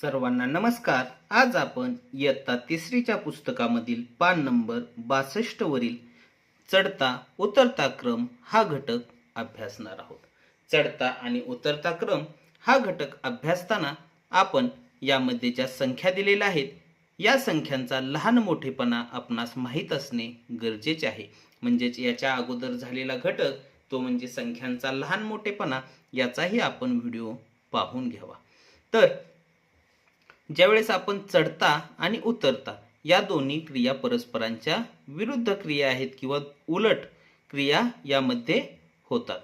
सर्वांना नमस्कार. आज आपण इयत्ता तिसरीच्या पुस्तकामधील पान नंबर बासष्ट वरील चढता उतरता क्रम हा घटक अभ्यासणार आहोत. चढता आणि उतरता क्रम हा घटक अभ्यासताना आपण यामध्ये ज्या संख्या दिलेल्या आहेत या संख्यांचा लहान मोठेपणा आपणास माहीत असणे गरजेचे आहे. म्हणजेच याच्या अगोदर झालेला घटक तो म्हणजे संख्यांचा लहान मोठेपणा याचाही आपण व्हिडिओ पाहून घ्यावा. तर ज्यावेळेस आपण चढता आणि उतरता या दोन्ही क्रिया परस्परांच्या विरुद्ध क्रिया आहेत किंवा उलट क्रिया यामध्ये होतात.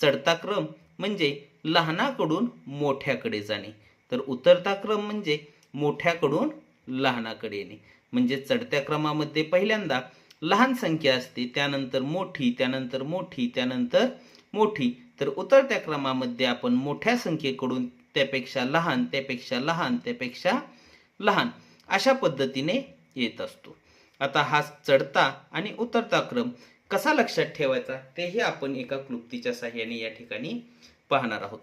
चढता क्रम म्हणजे लहानाकडून मोठ्याकडे जाणे तर उतरता क्रम म्हणजे मोठ्याकडून लहानाकडे येणे. म्हणजे चढत्या क्रमामध्ये पहिल्यांदा लहान संख्या असते त्यानंतर मोठी त्यानंतर मोठी त्यानंतर मोठी. तर उतरत्या क्रमामध्ये आपण मोठ्या संख्येकडून त्यापेक्षा लहान त्यापेक्षा लहान त्यापेक्षा लहान अशा पद्धतीने येत असतो. आता हा चढता आणि उतरता क्रम कसा लक्षात ठेवायचा तेही आपण एका क्लुप्तीच्या साह्याने या ठिकाणी पाहणार आहोत.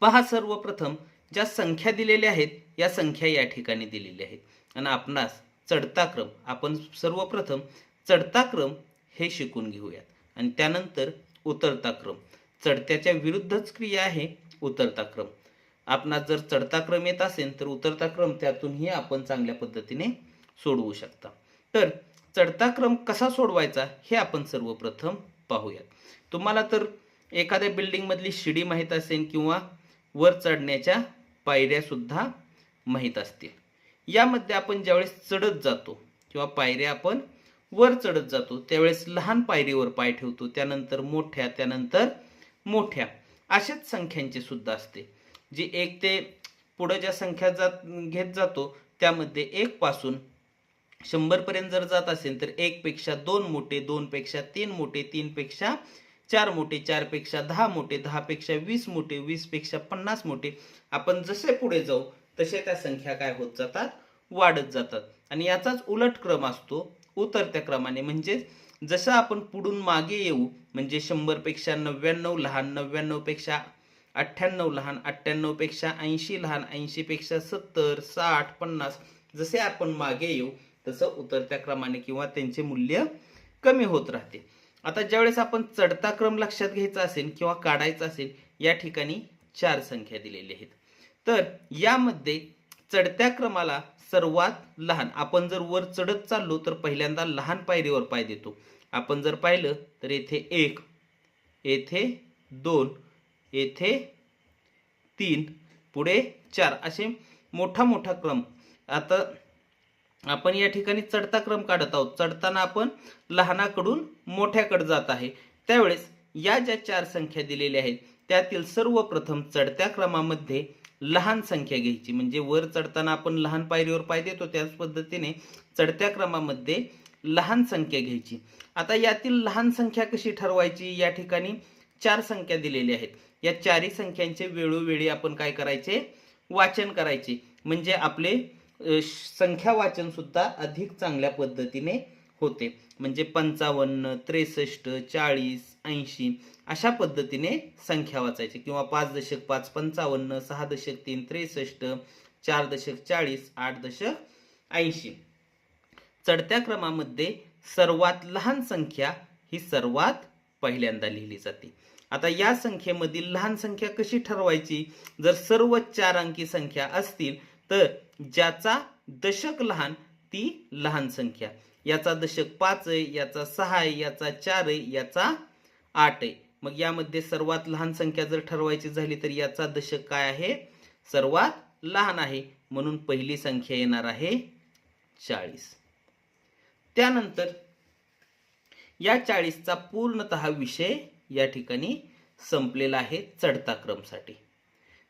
पहा सर्वप्रथम ज्या संख्या दिलेल्या आहेत या संख्या या ठिकाणी दिलेल्या आहेत. आणि आपणास चढता क्रम आपण सर्वप्रथम चढता क्रम हे शिकून घेऊयात. आणि त्यानंतर उतरता क्रम. चढत्याच्या विरुद्धच क्रिया आहे उतरता क्रम. आपणास जर चढता क्रम येत असेल तर उतरता क्रम त्यातूनही आपण चांगल्या पद्धतीने सोडवू शकता. तर चढता क्रम कसा सोडवायचा हे आपण सर्वप्रथम पाहूयात. तुम्हाला तर एखाद्या बिल्डिंगमधली शिडी माहीत असेल किंवा वर चढण्याच्या पायऱ्यासुद्धा माहीत असतील. यामध्ये आपण ज्यावेळेस चढत जातो किंवा पायऱ्या आपण वर चढत जातो त्यावेळेस लहान पायरीवर पाय ठेवतो त्यानंतर मोठ्या त्यानंतर मोठ्या अशाच संख्यांची सुद्धा असते. जी एक ते पुढं ज्या संख्या जात घेत जातो त्यामध्ये एक पासून शंभरपर्यंत जर जात असेल तर एकपेक्षा दोन मोठे दोनपेक्षा तीन मोठे तीनपेक्षा चार मोठे चारपेक्षा दहा मोठे दहापेक्षा वीस मोठे वीसपेक्षा पन्नास मोठे आपण जसे पुढे जाऊ तसे त्या संख्या काय होत जातात? वाढत जातात. आणि याचाच उलट क्रम असतो उतरत्या क्रमाने. म्हणजे जसं आपण पुढून मागे येऊ म्हणजे शंभरपेक्षा नव्याण्णव लहान नव्याण्णवपेक्षा अठ्ठ्याण्णव लहान अठ्ठ्याण्णवपेक्षा ऐंशी लहान ऐंशीपेक्षा सत्तर साठ पन्नास जसे आपण मागे येऊ तसं उतरत्या क्रमाने किंवा त्यांचे मूल्य कमी होत राहते. आता ज्यावेळेस आपण चढता क्रम लक्षात घ्यायचा असेल किंवा काढायचा असेल या ठिकाणी चार संख्या दिलेल्या आहेत. तर यामध्ये चढत्या क्रमाला सर्वात लहान आपण जर वर चढत चाललो तर पहिल्यांदा लहान पायरीवर पाय देतो. आपण जर पाहिलं तर येथे एक येथे दोन येथे तीन पुढे चार. असे मोठा मोठा क्रम. आता आपण या ठिकाणी चढता क्रम काढत आहोत. चढताना आपण लहानाकडून मोठ्याकडे जात आहे. त्यावेळेस या ज्या चार संख्या दिलेल्या आहेत त्यातील सर्वप्रथम चढत्या क्रमामध्ये लहान संख्या घ्यायची. म्हणजे वर चढताना आपण लहान पायरीवर पाय देतो त्याच पद्धतीने चढत्या क्रमामध्ये लहान संख्या घ्यायची. आता यातील लहान संख्या कशी ठरवायची? या ठिकाणी चार संख्या दिलेल्या आहेत. या चारही संख्यांचे वेळोवेळी आपण काय करायचे? वाचन करायचे. म्हणजे आपले संख्या वाचन सुद्धा अधिक चांगल्या पद्धतीने होते. म्हणजे पंचावन्न त्रेसष्ट चाळीस ऐंशी अशा पद्धतीने संख्या वाचायची. किंवा पाच दशक पाच पंचावन्न सहा दशक तीन त्रेसष्ट चार दशक चाळीस आठ दशक ऐंशी. चढत्या क्रमामध्ये सर्वात लहान संख्या ही सर्वात पहिल्यांदा लिहिली जाते. आता या संख्येमधील लहान संख्या कशी ठरवायची? जर सर्व चार अंकी संख्या असतील तर ज्याचा दशक लहान ती लहान संख्या. याचा दशक पाच आहे याचा सहा आहे याचा चार आहे याचा आठ आहे. मग यामध्ये सर्वात लहान संख्या जर ठरवायची झाली तर याचा दशक काय आहे? सर्वात लहान आहे. म्हणून पहिली संख्या येणार आहे चाळीस. त्यानंतर या चाळीसचा पूर्णतः विषय या ठिकाणी संपलेला आहे चढता क्रमसाठी.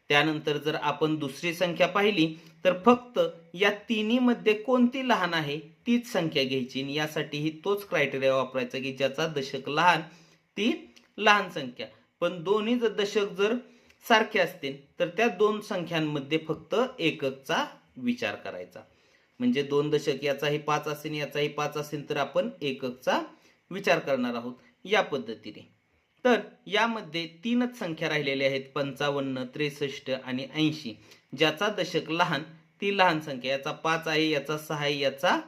त्यानंतर जर आपण दुसरी संख्या पाहिली तर फक्त या तिन्हीमध्ये कोणती लहान आहे तीच संख्या घ्यायची. आणि यासाठीही तोच क्रायटेरिया वापरायचा की ज्याचा दशक लहान ती लहान संख्या. पण दोन्ही जर दशक जर सारखे असतील तर त्या दोन संख्यांमध्ये फक्त एककचा विचार करायचा. म्हणजे दोन दशक याचाही पाच असेल याचाही पाच असेल तर आपण एककचा विचार करणार आहोत या पद्धतीने. तर यामध्ये तीनच संख्या राहिलेल्या आहेत पंचावन्न त्रेसष्ट आणि ऐंशी. ज्याचा दशक लहान ती लहान संख्या याचा पाच आहे याचा सहा आहे याचा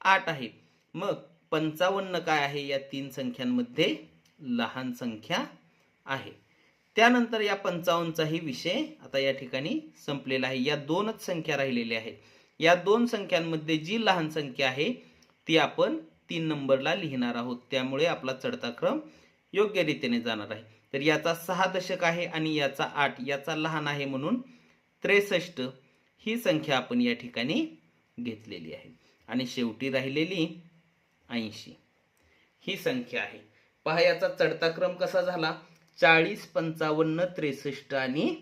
आठ आहे. मग पंचावन्न काय आहे? या तीन संख्यांमध्ये लहान संख्या आहे. त्यानंतर या पंचावन्नचाही विषय आता या ठिकाणी संपलेला आहे. या दोनच संख्या राहिलेल्या आहेत. या दोन संख्यांमध्ये जी लहान संख्या आहे ती आपण तीन नंबरला लिहिणार आहोत. त्यामुळे आपला चढता क्रम योग्य रीतीने जाणार आहे. तर याचा सहा दशक आहे आणि याचा आठ याचा लहान आहे म्हणून त्रेसष्ट ही संख्या आपण या ठिकाणी घेतलेली आहे. आणि शेवटी राहिलेली ऐंशी ही संख्या आहे. पहा याचा चढता क्रम कसा झाला? चाळीस पंचावन्न त्रेसष्ट आणि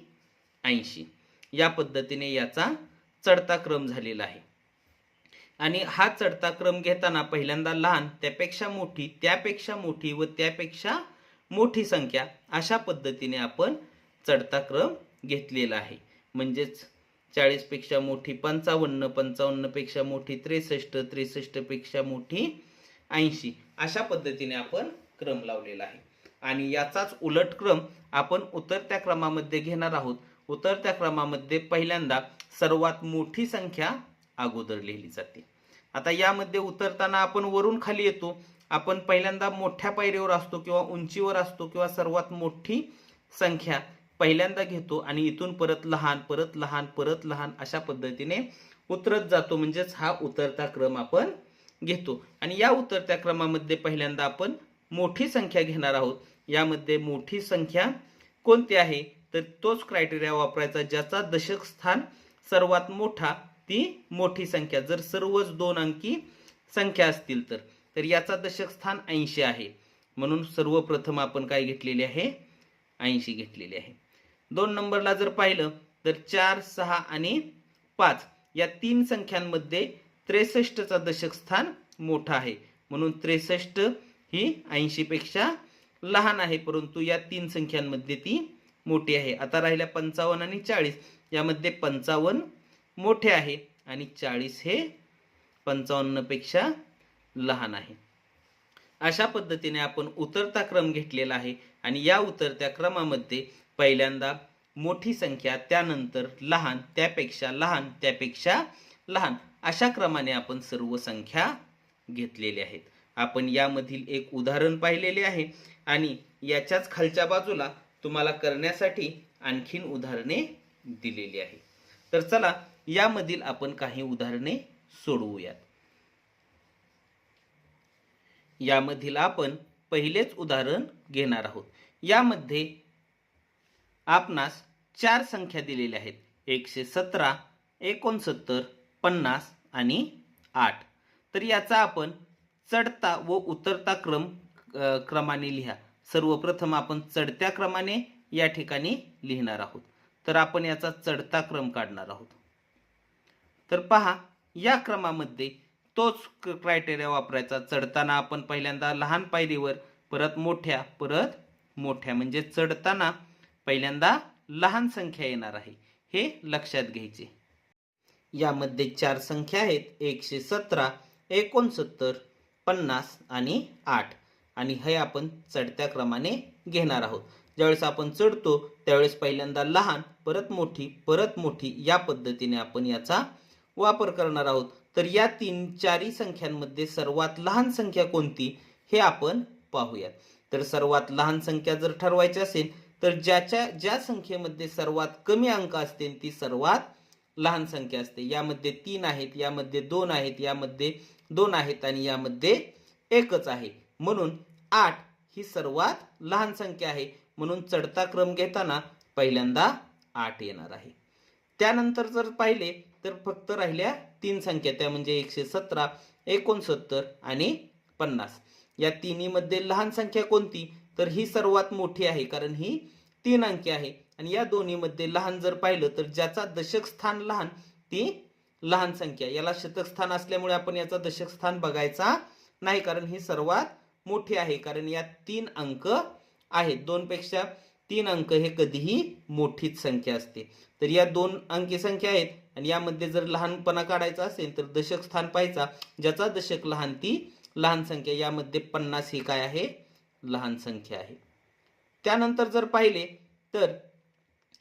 ऐंशी. या पद्धतीने याचा चढता क्रम झालेला आहे. आणि हा चढता क्रम घेताना पहिल्यांदा लहान त्यापेक्षा मोठी त्यापेक्षा मोठी व त्यापेक्षा मोठी संख्या अशा पद्धतीने आपण चढता क्रम घेतलेला आहे. म्हणजेच चाळीसपेक्षा मोठी पंचावन्न पंचावन्नपेक्षा मोठी त्रेसष्ट त्रेसष्टपेक्षा मोठी ऐंशी अशा पद्धतीने आपण क्रम लावलेला आहे. आणि याचाच उलट क्रम आपण उतरत्या क्रमामध्ये घेणार आहोत. उतरत्या क्रमामध्ये पहिल्यांदा सर्वात मोठी संख्या अगोदर लिहिली जाते. आता यामध्ये उतरताना आपण वरून खाली येतो. आपण पहिल्यांदा मोठ्या पायरीवर असतो किंवा उंचीवर असतो किंवा सर्वात मोठी संख्या पहिल्यांदा घेतो आणि इथून परत लहान परत लहान परत लहान अशा पद्धतीने उतरत जातो. म्हणजेच हा उतरता क्रम आपण घेतो. आणि या उतरत्या क्रमामध्ये पहिल्यांदा आपण मोठी संख्या घेणार आहोत. यामध्ये मोठी संख्या कोणती आहे? तर तोच क्रायटेरिया वापरायचा ज्याचा दशक स्थान सर्वात मोठा ती मोठी संख्या. जर सर्वच दोन अंकी संख्या असतील तर तर याचा दशक स्थान ऐंशी आहे. म्हणून सर्वप्रथम आपण काय घेतलेले आहे? ऐंशी घेतलेले आहे. दोन नंबरला जर पाहिलं तर चार सहा आणि पाच या तीन संख्यांमध्ये त्रेसष्टचा दशक स्थान मोठा आहे. म्हणून त्रेसष्ट ही ऐंशीपेक्षा लहान आहे परंतु या तीन संख्यांमध्ये ती मोठी आहे. आता राहिल्या पंचावन्न आणि चाळीस. यामध्ये पंचावन्न मोठे आहे आणि चाळीस हे पंचावन्नपेक्षा लहान आहे. अशा पद्धतीने आपण उतरता क्रम घेतलेला आहे आणि या उतरत्या क्रमामध्ये पहिल्यांदा मोठी संख्या त्यानंतर लहान त्यापेक्षा लहान त्यापेक्षा लहान अशा क्रमाने आपण सर्व संख्या घेतलेल्या आहेत. आपण यामधील एक उदाहरण पाहिलेले आहे आणि याच्याच खालच्या बाजूला तुम्हाला करण्यासाठी आणखीन उदाहरणे दिलेली आहे. तर चला यामधील आपण काही उदाहरणे सोडवूयात. यामधील आपण पहिलेच उदाहरण घेणार आहोत. यामध्ये आपणास चार संख्या दिलेल्या आहेत. एकशे सतरा एकोणसत्तर पन्नास आणि आठ. तर याचा आपण चढता व उतरता क्रम क्रमाने लिहा. सर्वप्रथम आपण चढत्या क्रमाने या ठिकाणी लिहिणार आहोत. तर आपण याचा चढता क्रम काढणार आहोत. तर पहा या क्रमामध्ये तोच क्रायटेरिया वापरायचा. चढताना आपण पहिल्यांदा लहान पायरीवर परत मोठ्या परत मोठ्या. म्हणजे चढताना पहिल्यांदा लहान संख्या येणार आहे. हे लक्षात घ्यायचे. यामध्ये चार संख्या आहेत. एकशे सतरा एकोणसत्तर पन्नास आणि आठ. आणि हे आपण चढत्या क्रमाने घेणार आहोत. ज्यावेळेस आपण चढतो त्यावेळेस पहिल्यांदा लहान परत मोठी परत मोठी या पद्धतीने आपण याचा वापर करणार आहोत. तर या तीन चारही संख्यांमध्ये सर्वात लहान संख्या कोणती? हे आपण पाहूयात. तर सर्वात लहान संख्या जर ठरवायची असेल तर ज्याच्या ज्या संख्येमध्ये सर्वात कमी अंक असतील ती सर्वात लहान संख्या असते. यामध्ये तीन आहेत यामध्ये दोन आहेत यामध्ये दोन आहेत आणि यामध्ये एकच आहे. म्हणून आठ ही सर्वात लहान संख्या आहे. म्हणून चढता क्रम घेताना पहिल्यांदा आठ येणार आहे. त्यानंतर जर पाहिले तर फक्त राहिल्या तीन संख्या त्या म्हणजे एकशे सतरा एकोणसत्तर आणि पन्नास. या तिन्हीमध्ये लहान संख्या कोणती? तर ही सर्वात मोठी आहे कारण ही तीन अंकी आहे. आणि या दोन्हीमध्ये लहान जर पाहिलं तर ज्याचा दशक स्थान लहान ती लहान संख्या. याला शतक स्थान असल्यामुळे आपण याचा दशक स्थान बघायचा नाही कारण ही सर्वात मोठी आहे कारण यात तीन अंक आहेत. दोनपेक्षा तीन अंक हे कधीही मोठीच संख्या असते. तर या दोन अंकी संख्या आहेत. आणि यामध्ये जर लहानपणा काढायचा असेल तर दशक स्थान पाहायचा. ज्याचा दशक लहान ती लहान संख्या. यामध्ये पन्नास ही काय आहे? लहान संख्या आहे. त्यानंतर जर पाहिले तर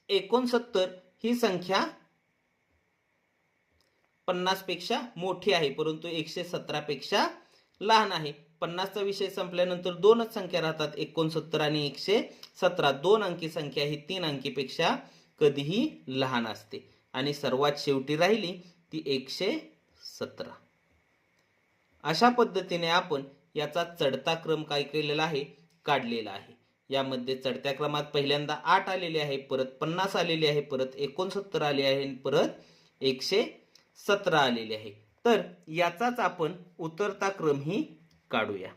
एकोणसत्तर ही संख्या पन्नासपेक्षा मोठी आहे परंतु एकशे सतरापेक्षा लहान आहे. पन्नासचा विषय संपल्यानंतर दोनच संख्या राहतात. एकोणसत्तर आणि एकशे सतरा. दोन अंकी संख्या ही तीन अंकीपेक्षा कधीही लहान असते. आणि सर्वात शेवटी राहिली ती एकशे सतरा. अशा पद्धतीने आपण याचा चढता क्रम काय केलेला आहे? काढलेला आहे. यामध्ये चढत्या क्रमात पहिल्यांदा आठ आलेले आहे परत पन्नास आलेले आहे परत एकोणसत्तर आले आहे आणि परत एकशे सतरा आलेले आहे. तर याचाच आपण उतरता क्रम ही काढूया.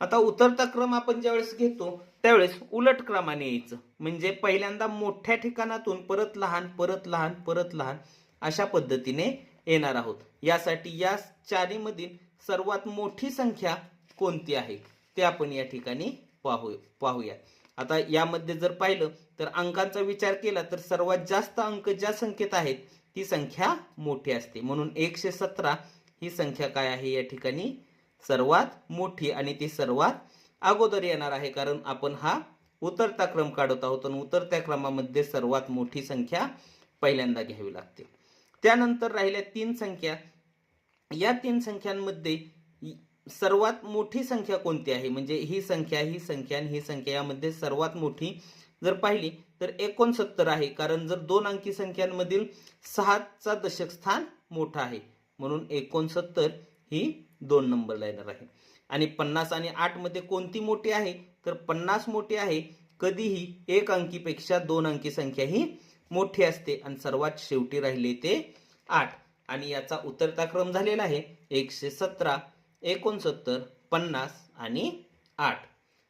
आता उतरता क्रम आपण ज्यावेळेस घेतो त्यावेळेस उलट क्रमाने यायचं. म्हणजे पहिल्यांदा मोठ्या ठिकाणातून परत लहान परत लहान परत लहान अशा पद्धतीने येणार आहोत. यासाठी या चारीमधील सर्वात मोठी संख्या कोणती आहे? ते आपण या ठिकाणी पाहू पाहूया आता यामध्ये जर पाहिलं तर अंकांचा विचार केला तर सर्वात जास्त अंक ज्या संख्येत आहेत ती संख्या मोठी असते. म्हणून एकशे सतरा ही संख्या काय आहे या ठिकाणी? सर्वात मोठी आणि ती सर्वात अगोदर येणार आहे कारण आपण हा उतरता क्रम काढत आहोत आणि उतरत्या क्रमामध्ये सर्वात मोठी संख्या पहिल्यांदा घ्यावी लागते. त्यानंतर राहिल्या तीन संख्या. या तीन संख्यांमध्ये सर्वात मोठी संख्या कोणती आहे? म्हणजे ही संख्या ही संख्या आणि ही संख्या यामध्ये सर्वात मोठी जर पाहिली तर एकोणसत्तर आहे कारण जर दोन अंकी संख्यांमधील सहाचा दशक स्थान मोठा आहे. म्हणून एकोणसत्तर ही दोन नंबरला येणार आहे. आणि पन्नास आणि आठमध्ये कोणती मोठी आहे? तर पन्नास मोठी आहे. कधीही एक अंकीपेक्षा दोन अंकी संख्या ही मोठी असते. आणि सर्वात शेवटी राहिले ते आठ. आणि याचा उतरता क्रम झालेला आहे एकशे सतरा एकोणसत्तर पन्नास आणि आठ.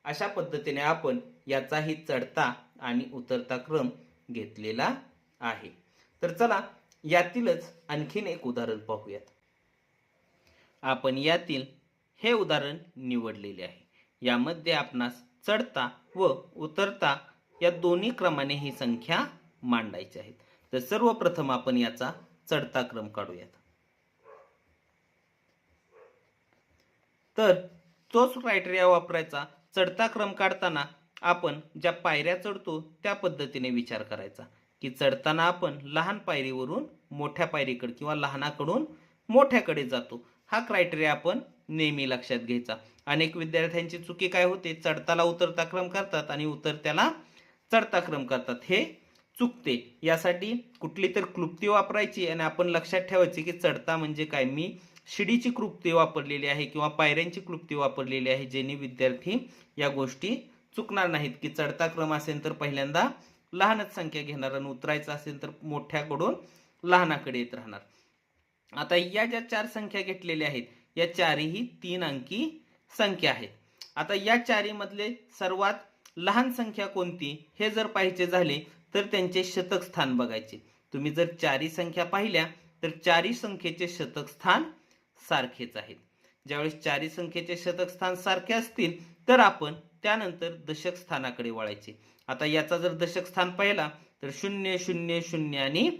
अशा पद्धतीने आपण याचाही चढता आणि उतरता क्रम घेतलेला आहे. तर चला यातीलच आणखीन एक उदाहरण पाहूयात. आपण यातील हे उदाहरण निवडलेले आहे. यामध्ये आपणास चढता व उतरता या दोन्ही क्रमाने ही संख्या मांडायची आहेत. तर सर्वप्रथम आपण याचा चढता क्रम काढूयात. तर तोच क्रायटेरिया वापरायचा. चढता क्रम काढताना आपण ज्या पायऱ्या चढतो त्या पद्धतीने विचार करायचा. की चढताना आपण लहान पायरीवरून मोठ्या पायरीकडे किंवा लहानाकडून मोठ्याकडे जातो. हा क्रायटेरिया आपण नेहमी लक्षात घ्यायचा. अनेक विद्यार्थ्यांची चुकी काय होते? चढताला उतरता क्रम करतात आणि उतरत्याला चढता क्रम करतात. हे चुकते. यासाठी कुठली तर क्लुप्ती वापरायची आणि आपण लक्षात ठेवायची की चढता म्हणजे काय? मी शिडीची क्लुप्ती वापरलेली आहे किंवा पायऱ्यांची क्लुप्ती वापरलेली आहे जेणे विद्यार्थी या गोष्टी चुकणार नाहीत. की चढता क्रम असेल तर पहिल्यांदा लहानच संख्या घेणार आणि उतरायचं असेल तर मोठ्याकडून लहानाकडे येत राहणार. आता या ज्या चार संख्या घेतलेल्या आहेत या चारही तीन अंकी संख्या आहेत. आता या चारीमधले सर्वात लहान संख्या कोणती? हे जर पाहिजे झाले तर त्यांचे शतक स्थान बघायचे. तुम्ही जर चारी संख्या पाहिल्या तर चारी संख्येचे शतक स्थान सारखेच आहेत ज्यावेळेस चारी संख्येचे शतक स्थान सारखे असतील तर आपण त्यानंतर दशक स्थानाकडे वळायचे. आता याचा जर दशक स्थान पाहिला तर शून्य शून्य शून्य आणि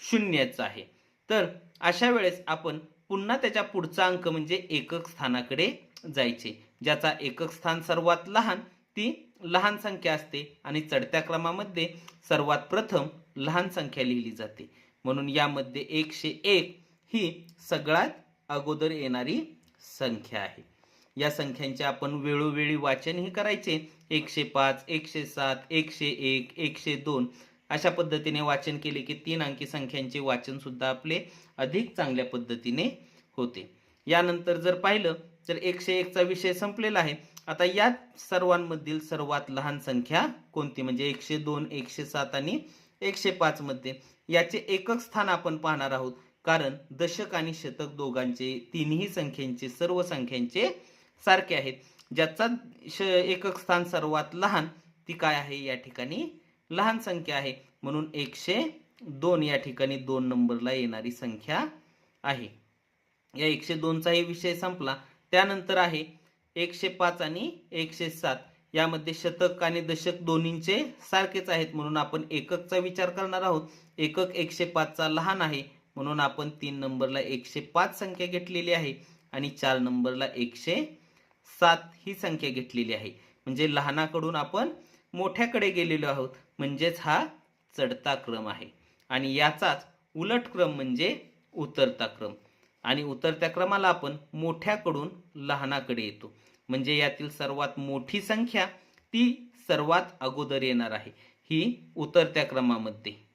शून्यच आहे. तर अशा वेळेस आपण पुन्हा त्याच्या पुढचा अंक म्हणजे एकक स्थानाकडे जायचे. ज्याचा एकक स्थान सर्वात लहान ती लहान संख्या असते आणि चढत्या क्रमामध्ये सर्वात प्रथम लहान संख्या लिहिली जाते. म्हणून यामध्ये एकशे एक ही सगळ्यात अगोदर येणारी संख्या आहे. या संख्यांचे आपण वेळोवेळी वाचनही करायचे. एकशे पाच एकशे सात एकशे एक एकशे दोन अशा पद्धतीने वाचन केले की तीन अंकी संख्यांचे वाचन सुद्धा आपले अधिक चांगल्या पद्धतीने होते. यानंतर जर पाहिलं तर एकशे एकचा विषय संपलेला आहे. आता या सर्वांमधील सर्वात लहान संख्या कोणती? म्हणजे एकशे दोन एकशे सात आणि एकशे पाच मध्ये. याचे एकक स्थान आपण पाहणार आहोत. कारण दशक आणि शतक दोघांचे तिन्ही संख्यांचे सर्व संख्यांचे सारखे आहेत. ज्याचा श एकक स्थान सर्वात लहान ती काय आहे? या ठिकाणी लहान संख्या आहे. म्हणून एकशे दोन या ठिकाणी दोन नंबरला येणारी संख्या आहे. या एकशे दोनचाही विषय संपला. त्यानंतर आहे एकशे पाच आणि एकशे सात. यामध्ये शतक आणि दशक दोन्हींचे सारखेच आहेत म्हणून आपण एककचा विचार करणार आहोत. एकक एकशे पाचचा लहान आहे म्हणून आपण तीन नंबरला एकशे पाच संख्या घेतलेली आहे आणि चार नंबरला एकशे सात ही संख्या घेतलेली आहे. म्हणजे लहानाकडून आपण मोठ्याकडे गेलेलो आहोत. म्हणजेच हा चढता क्रम आहे. आणि याचाच उलट क्रम म्हणजे उतरता क्रम. आणि उतरत्या क्रमाला आपण मोठ्याकडून लहानाकडे येतो. म्हणजे यातील सर्वात मोठी संख्या ती सर्वात अगोदर येणार आहे. ही उतरत्या क्रमामध्ये.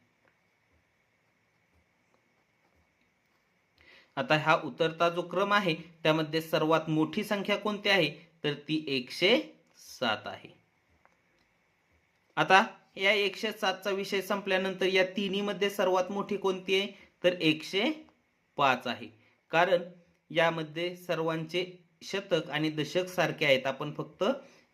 आता हा उतरता जो क्रम आहे त्यामध्ये सर्वात मोठी संख्या कोणती आहे? तर ती एकशे सात आहे. आता या एकशे सातचा विषय संपल्यानंतर या तिन्हीमध्ये सर्वात मोठी कोणती आहे? तर एकशे पाच आहे. कारण यामध्ये सर्वांचे शतक आणि दशक सारखे आहेत. आपण फक्त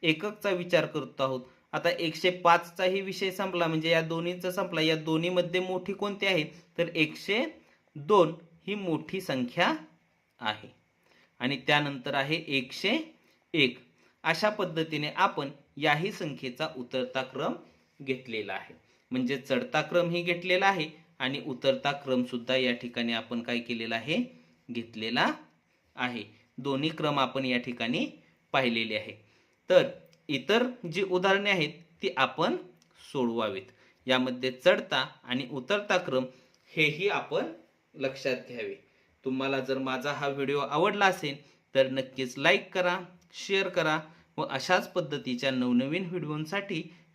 एककचा विचार करत आहोत. आता एकशे पाचचाही विषय संपला म्हणजे या दोन्हीचा संपला. या दोन्हीमध्ये मोठी कोणती आहे? तर एकशे दोन ही मोठी संख्या आहे. आणि त्यानंतर आहे एकशे एक. अशा पद्धतीने आपण याही संख्येचा उतरता क्रम घेतलेला आहे. म्हणजे चढता क्रम ही घेतलेला आहे आणि उतरता क्रम सुद्धा या ठिकाणी आपण काय केलेला आहे? घेतलेला आहे. दोन्ही क्रम आपण या ठिकाणी पाहिलेले आहे. तर इतर जी उदाहरणे आहेत ती आपण सोडवावीत. यामध्ये चढता आणि उतरता क्रम हेही आपण लक्षात घ्यावे. तुम्हाला जर माझा हा व्हिडिओ आवडला असेल तर नक्कीच लाईक करा शेअर करा व अशाच पद्धतीच्या नवनवीन व्हिडिओंसाठी